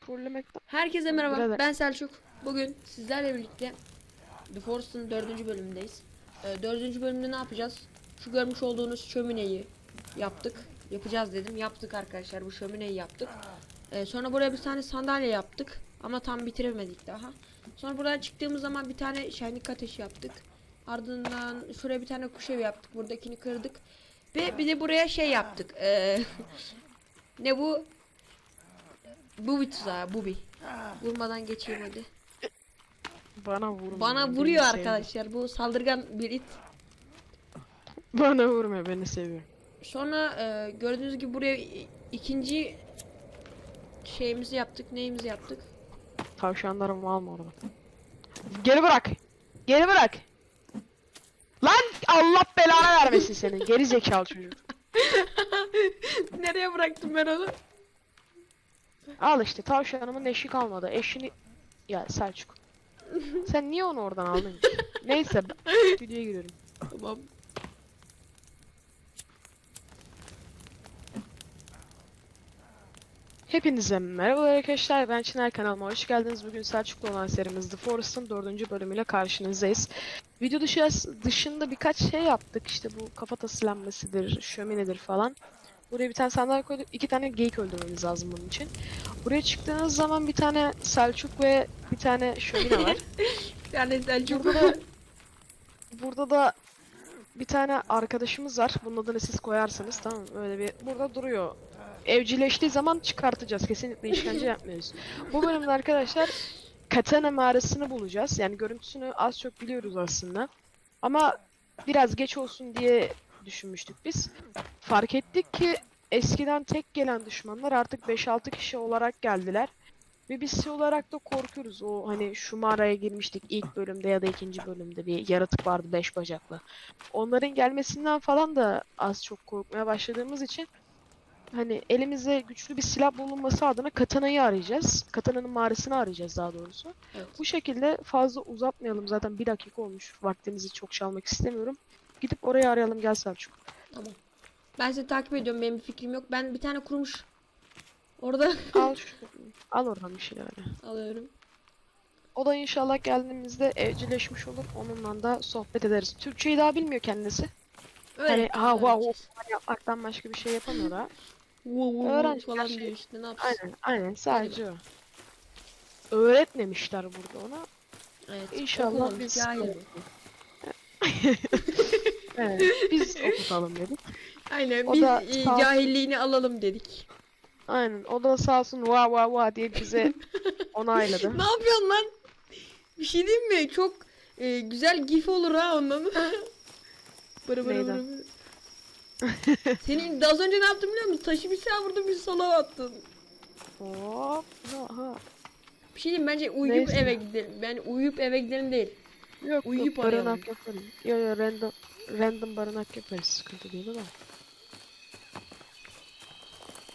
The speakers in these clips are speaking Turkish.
trollemekten. Herkese merhaba. Birader. Ben Selçuk. Bugün sizlerle birlikte The Forest'ın dördüncü bölümündeyiz. Ee, dördüncü bölümde ne yapacağız? Şu görmüş olduğunuz şömineyi yaptık. Yapacağız dedim. Yaptık arkadaşlar. Bu şömineyi yaptık. Ee, sonra buraya bir tane sandalye yaptık. Ama tam bitiremedik daha. Sonra buradan çıktığımız zaman bir tane şenlik ateşi yaptık. Ardından şuraya bir tane kuş evi yaptık. Buradakini kırdık. Ve bir de buraya şey yaptık. Ee, ne bu? Bu bir tuzağı. Bu bir. Vurmadan geçeyim hadi. Bana vurma. Bana vuruyor arkadaşlar. Bu saldırgan bir it. Bana vurma beni seviyor. Sonra e, gördüğünüz gibi buraya i- ikinci şeyimizi yaptık. Neyimizi yaptık? Tavşanlarımı alma oradan. Geri bırak. Geri bırak. Lan Allah belanı vermesin senin geri zekalı çocuk. Nereye bıraktım ben onu? Al işte tavşanımın eşi kalmadı. Eşini ya Selçuk. Sen niye onu oradan aldın ki? Neyse videoya giriyorum. Tamam. Hepinize merhaba arkadaşlar. Ben Çınar kanalıma hoş geldiniz. Bugün Selçuklu olan serimiz The Forest'ın dördüncü bölümüyle karşınızdayız. Video dışı, dışında birkaç şey yaptık. İşte bu kafatası lambasıdır, şöminedir falan. Buraya bir tane sandalye koyduk. iki tane geyik öldürmemiz lazım bunun için. Buraya çıktığınız zaman bir tane Selçuk ve bir tane şömine var. Yani Selçuk. Burada da, burada da bir tane arkadaşımız var. Bunun adını siz koyarsanız tamam? Öyle bir burada duruyor. Evcilleştiği zaman çıkartacağız. Kesinlikle işkence yapmıyoruz. Bu bölümde arkadaşlar Katana mağarasını bulacağız. Yani görüntüsünü az çok biliyoruz aslında. Ama biraz geç olsun diye düşünmüştük biz. Fark ettik ki eskiden tek gelen düşmanlar artık 5-6 kişi olarak geldiler. Ve biz şey olarak da korkuyoruz. O hani şu mağaraya girmiştik ilk bölümde ya da ikinci bölümde bir yaratık vardı beş bacaklı. Onların gelmesinden falan da az çok korkmaya başladığımız için hani elimize güçlü bir silah bulunması adına katanayı arayacağız. Katananın mağarasını arayacağız daha doğrusu. Evet. Bu şekilde fazla uzatmayalım. Zaten bir dakika olmuş. Vaktimizi çok çalmak istemiyorum. Gidip orayı arayalım gel Selçuk. Tamam. Ben sizi takip ediyorum. Benim bir fikrim yok. Ben bir tane kurumuş. Orada Al şu, al oradan bir şeyler hadi. alıyorum. O da inşallah geldiğimizde evcilleşmiş olur. Onunla da sohbet ederiz. Türkçeyi daha bilmiyor kendisi. Öyle. Hani ha wow wow yapmaktan başka bir şey yapamıyor ha. Wow, wow, Öğrenci falan şey- diyor işte. Ne yapsın? Aynen aynen sadece o. Öğretmemişler burada ona. Evet. İnşallah biz. Evet, biz okutalım dedik. Aynen O biz da e, sağ- cahilliğini alalım dedik. Aynen o da sağ olsun va va va diye bize onayladı. Ne yapıyorsun lan? Bir şey diyeyim mi? Çok e, güzel gif olur ha ondan. Bırı bırı Neyden? bırı. Senin az önce ne yaptın biliyor musun? Taşı bir sağa vurdun bir sola attın. Hop ha ha. Bir şey diyeyim bence uyuyup Neyse. eve gidelim. Yani uyuyup eve gidelim değil. Yok Uyuyup yok arayalım. barınak yaparız. Yo yo random random barınak yaparız sıkıntı değil ama.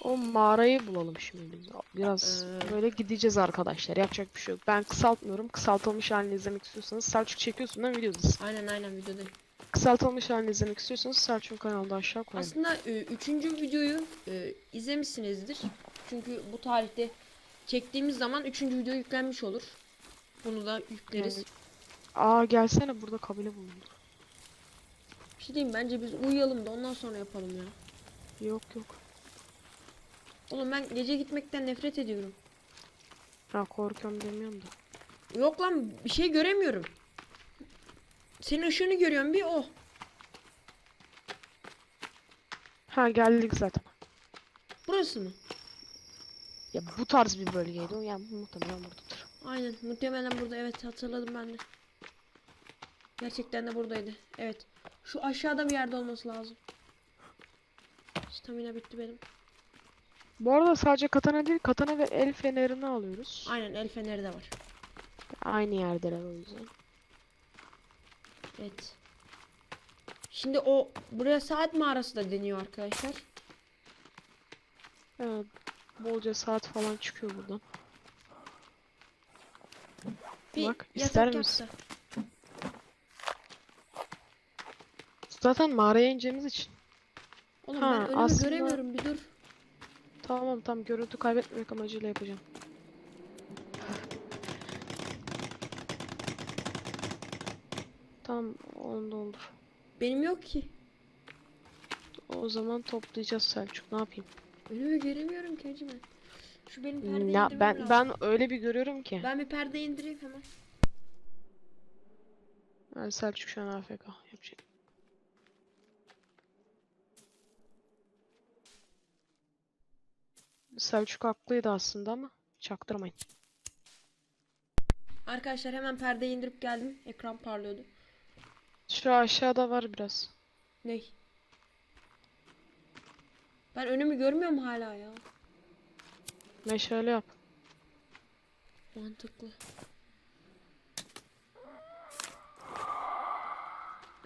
O mağarayı bulalım şimdi biz. Biraz Ee. böyle gideceğiz arkadaşlar. Yapacak bir şey yok. Ben kısaltmıyorum. Kısaltılmış halini izlemek istiyorsanız Selçuk çekiyorsun değil mi videodasın? Aynen aynen videoda. Kısaltılmış halini izlemek istiyorsanız Selçuk'un kanalında aşağı koyalım. Aslında e, üçüncü videoyu e, izlemişsinizdir. Çünkü bu tarihte çektiğimiz zaman üçüncü video yüklenmiş olur. Bunu da yükleriz. Evet. Aa gelsene burada kabile bulundu. Bir şey diyeyim bence biz uyuyalım da ondan sonra yapalım ya. Yok yok. Oğlum ben gece gitmekten nefret ediyorum. Ha korkuyorum demiyorum da. Yok lan bir şey göremiyorum. Senin ışığını görüyorum bir o. Ha geldik zaten. Burası mı? Ya bu tarz bir bölgeydi o yani muhtemelen buradadır. Aynen muhtemelen burada evet hatırladım ben de. Gerçekten de buradaydı. Evet. Şu aşağıda bir yerde olması lazım. Stamina bitti benim. Bu arada sadece katana değil katana ve el fenerini alıyoruz. Aynen el feneri de var. Aynı yerdeler o yüzden. Evet. Şimdi o buraya saat mağarası da deniyor arkadaşlar. Evet. Bolca saat falan çıkıyor buradan. Bir Bak, ister misin? Zaten mağaraya ineceğimiz için. Oğlum Ha, ben önümü aslında- göremiyorum bir dur. Tamam tamam görüntü kaybetmemek amacıyla yapacağım. Tamam onda olur. Benim yok ki. O zaman toplayacağız Selçuk. Ne yapayım? Önümü göremiyorum ki hacı ben. Şu benim hmm, perdeyi Ya ben lazım. ben öyle bir görüyorum ki. Ben bir perde indireyim hemen. Yani Selçuk şu an AFK yapacak. Selçuk haklıydı aslında ama çaktırmayın. Arkadaşlar hemen perdeyi indirip geldim. Ekran parlıyordu. Şu aşağıda var biraz. Ney? Ben önümü görmüyorum hala ya. Meşale yap. Mantıklı.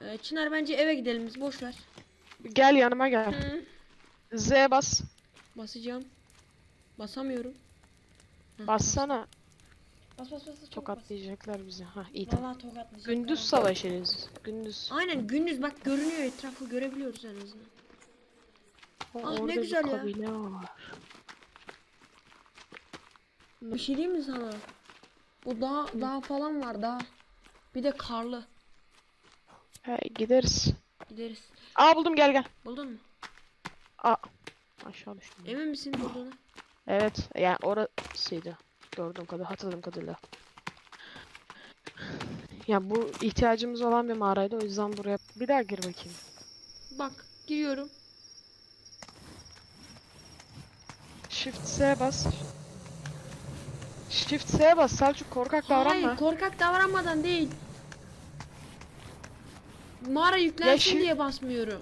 Ee, Çınar bence eve gidelim biz boş ver. Gel yanıma gel. Hı. Z bas. Basacağım. Basamıyorum. Bassana. Bas bas bas. çabuk bas. Tokatlayacaklar bizi. Ha iyi tamam. Vallahi tokatlayacak. Gündüz savaşırız. Gündüz. Aynen gündüz bak görünüyor etrafı görebiliyoruz en azından. O- Ah, ne güzel ya. var. Bir şey diyeyim mi sana? Bu dağ, dağ falan var dağ. Bir de karlı. He, gideriz. Gideriz. Aa buldum gel gel. Buldun mu? Aa. Aşağı düştüm. Emin misin bulduğuna? Evet yani orasıydı. Gördüğüm kadar hatırladığım kadarıyla. Ya bu ihtiyacımız olan bir mağaraydı o yüzden buraya bir daha gir bakayım. Bak giriyorum. Shift S bas. Shift S bas Selçuk korkak davranma. Hayır korkak davranmadan değil. Mağara yüklensin şu- diye basmıyorum.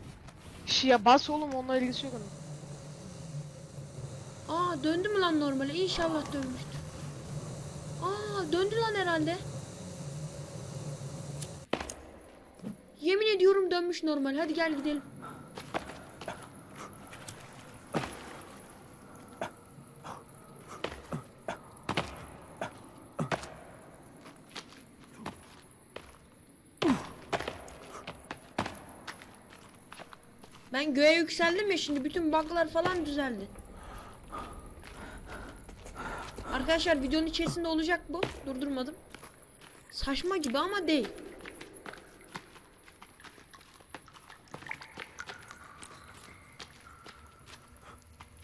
Şia bas oğlum onunla ilgisi yok onun. Aa döndü mü lan normale? İnşallah dönmüştür. Aa döndü lan herhalde. Yemin ediyorum dönmüş normal. Hadi gel gidelim. Ben göğe yükseldim ya şimdi bütün bug'lar falan düzeldi. Arkadaşlar videonun içerisinde olacak bu. Durdurmadım. Saçma gibi ama değil.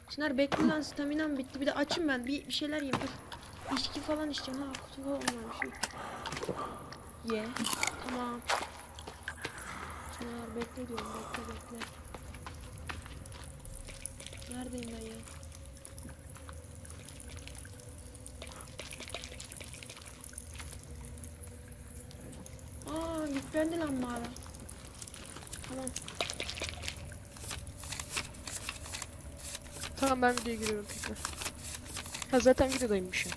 Çınar bekle lan staminam bitti. Bir de açım ben. Bir, bir şeyler yiyeyim dur. İçki falan içeceğim. Ha kutu falan şey. Ye. Tamam. Çınar bekle diyorum. Bekle bekle. Neredeyim ben ya? Yüklendi lan mağara. Tamam. Tamam ben videoya giriyorum tekrar. Ha zaten videodaymışım.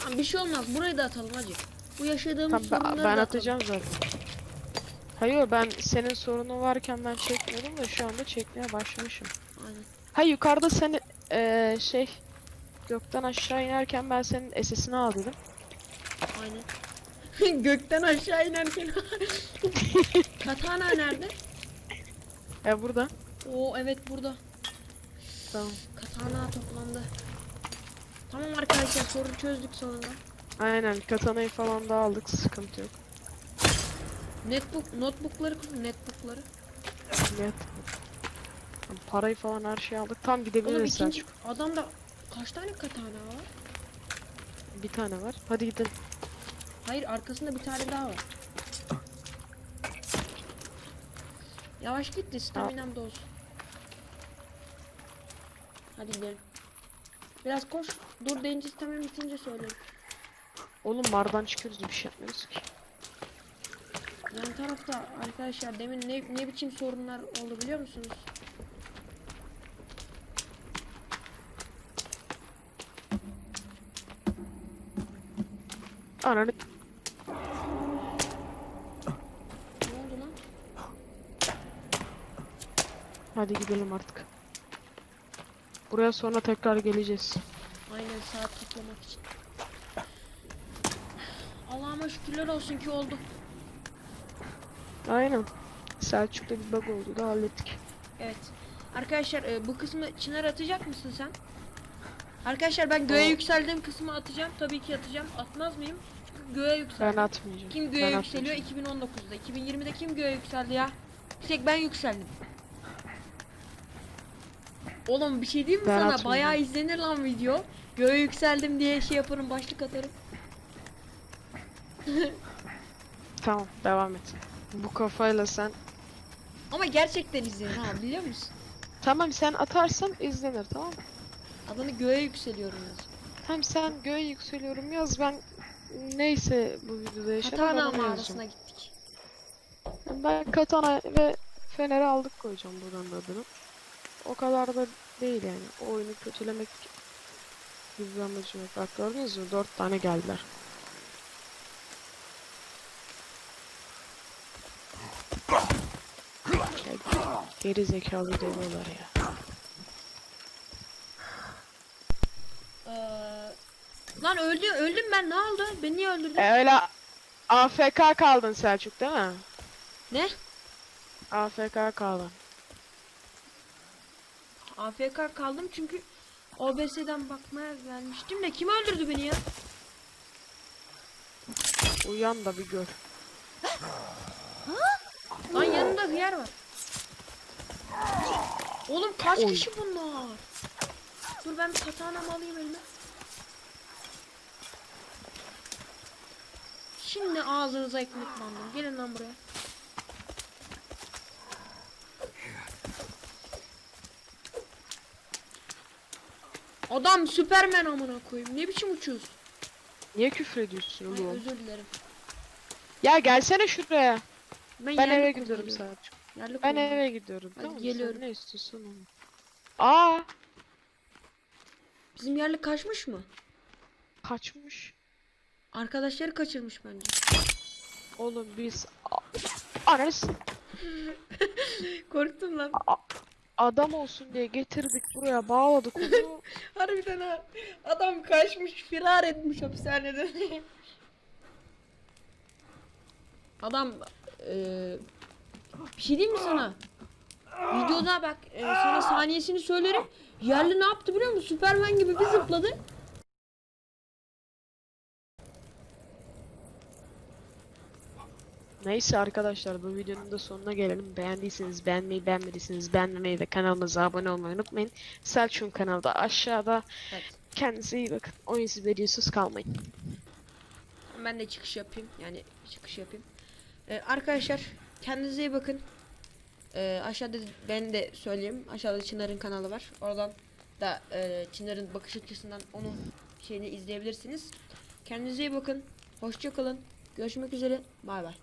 Tamam bir şey olmaz. Burayı da atalım hacı. Bu yaşadığımız Tamam ben, sorunları ben atalım. atacağım zaten. Hayır ben senin sorunun varken ben çekmiyordum da şu anda çekmeye başlamışım. Aynen. Ha yukarıda seni eee şey gökten aşağı inerken ben senin SS'ini al dedim. Aynen. Gökten aşağı inerken. Katana nerede? E burada. Oo evet burada. Tamam. Katana toplandı. Tamam arkadaşlar sorunu çözdük sonunda. Aynen katanayı falan da aldık sıkıntı yok. Netbook, notebookları kur, netbookları. Tamam, Parayı falan her şeyi aldık. Tam Oğlum gidebiliriz ikinci Selçuk. adamda kaç tane katana var? Bir tane var. Hadi gidelim. Hayır arkasında bir tane daha var. Yavaş git de staminam da olsun. Hadi gidelim. Biraz koş. Dur deyince stamina bitince söylerim. Oğlum mardan çıkıyoruz bir şey yapmıyoruz ki. Yan tarafta arkadaşlar demin ne, ne biçim sorunlar oldu biliyor musunuz? Ananı Ne oldu lan? Hadi gidelim artık. Buraya sonra tekrar geleceğiz. Aynen saat toplamak için. Allah'ıma şükürler olsun ki oldu. Aynen. Selçuk'ta bir bug oldu da hallettik. Evet. Arkadaşlar e, bu kısmı Çınar atacak mısın sen? Arkadaşlar ben göğe O- yükseldiğim kısmı atacağım. Tabii ki atacağım. Atmaz mıyım? Çünkü göğe yükseldi. Ben atmayacağım. Kim Ben göğe yükseliyor? atmayacağım. 2019'da. 2020'de kim göğe yükseldi ya? Bir tek ben yükseldim. Oğlum bir şey diyeyim mi Ben sana? atmayacağım. Bayağı izlenir lan video. Göğe yükseldim diye şey yaparım, başlık atarım. Tamam devam et. Bu kafayla sen Ama gerçekten izlenir ha biliyor musun? Tamam sen atarsan izlenir tamam mı? Adını göğe yükseliyorum yaz. Hem sen göğe yükseliyorum yaz ben neyse bu videoda yaşarım Katana ben onu mağarasına gittik. Ben katana ve feneri aldık koyacağım buradan da adını. O kadar da değil yani. O oyunu kötülemek gibi bir amacım yok. Bak gördünüz mü? Dört tane geldiler. Geri zekalı dövüyorlar ya. Ee, lan öldü, öldüm ben ne oldu? Beni niye öldürdün? E, öyle AFK kaldın Selçuk değil mi? Ne? AFK kaldın. AFK kaldım çünkü OBS'den bakmaya gelmiştim de kim öldürdü beni ya? Uyan da bir gör. Lan yanımda hıyar var. Oğlum kaç Oy. kişi bunlar? Dur ben bir katanamı alayım elime. Şimdi ağzınıza ekmek bandım. Gelin lan buraya. Adam Süpermen amına koyayım. Ne biçim uçuyorsun? Niye küfür ediyorsun Ay, oğlum? özür dilerim. Ya gelsene şuraya. Ben yerli eve gidiyorum. Selçuk. Yerli Ben kod eve gidiyorum. Hadi tamam mı? geliyorum. Ne istiyorsun onu? Aa Bizim yerli kaçmış mı? kaçmış. Arkadaşları kaçırmış bence. Oğlum biz A- Ananı s- Korktum lan. Adam olsun diye getirdik buraya bağladık onu. Harbiden ha. Adam kaçmış, firar etmiş hapishaneden. Adam eee bir şey diyeyim mi sana? Videoda bak eee, sana saniyesini söylerim. Yerli ne yaptı biliyor musun? Süpermen gibi bir zıpladı. Neyse arkadaşlar bu videonun da sonuna gelelim. Beğendiyseniz beğenmeyi, beğenmediyseniz beğenmemeyi ve kanalımıza abone olmayı unutmayın. Selçuk'un kanalı da aşağıda. Evet. Kendinize iyi bakın. Oyunsuz videosuz kalmayın. Ben de çıkış yapayım. Yani çıkış yapayım. Ee, arkadaşlar kendinize iyi bakın. Ee, aşağıda ben de söyleyeyim. Aşağıda Çınar'ın kanalı var. Oradan da e, Çınar'ın bakış açısından onun şeyini izleyebilirsiniz. Kendinize iyi bakın. Hoşça kalın. Görüşmek üzere. Bay bay.